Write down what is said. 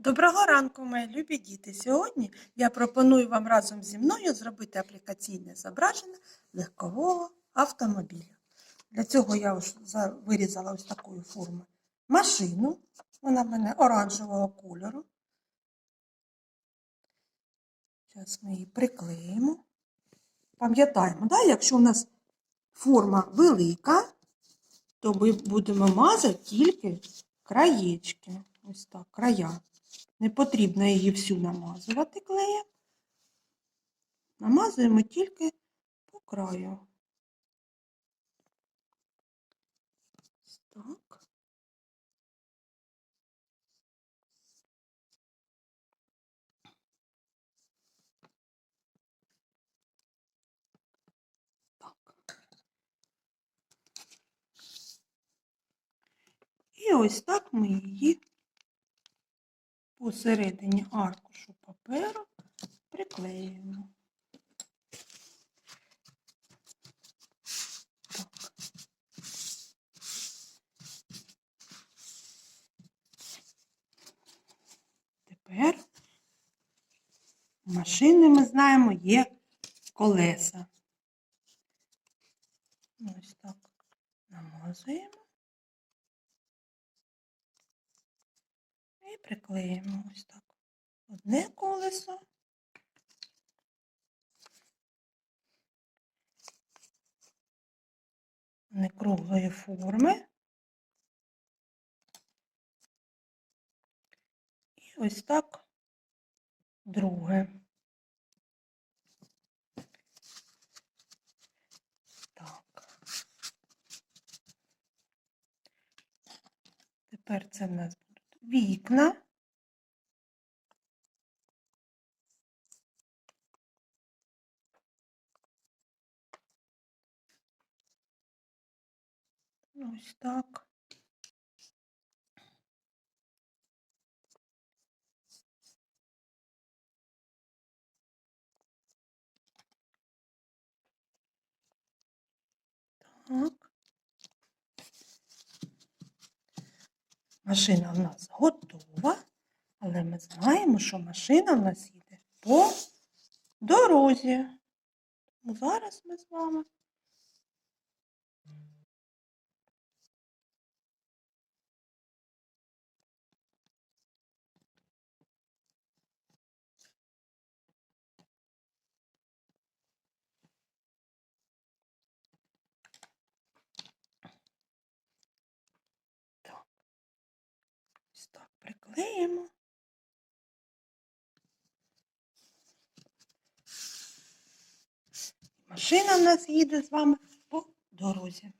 Доброго ранку, мої любі діти! Сьогодні я пропоную вам разом зі мною зробити аплікаційне зображення легкового автомобіля. Для цього я вирізала ось такої форми машину. Вона в мене оранжевого кольору. Зараз ми її приклеїмо. Пам'ятаємо, да, якщо у нас форма велика, то ми будемо мазати тільки краєчки. Ось так, края. Не потрібно її всю намазувати клеєм. Намазуємо тільки по краю. Так. Так. І ось так ми її посередині аркушу паперу приклеюємо. Тепер машини ми знаємо є колеса. Ось так намазуємо. І приклеїмо ось так. Одне колесо. Не круглої форми. І ось так друге. Так. Тепер це в нас вікна. Ось так. Так. Машина в нас готова, але ми знаємо, що машина в нас їде по дорозі. Тому зараз ми з вами Ось приклеїмо. Машина в нас їде з вами по дорозі.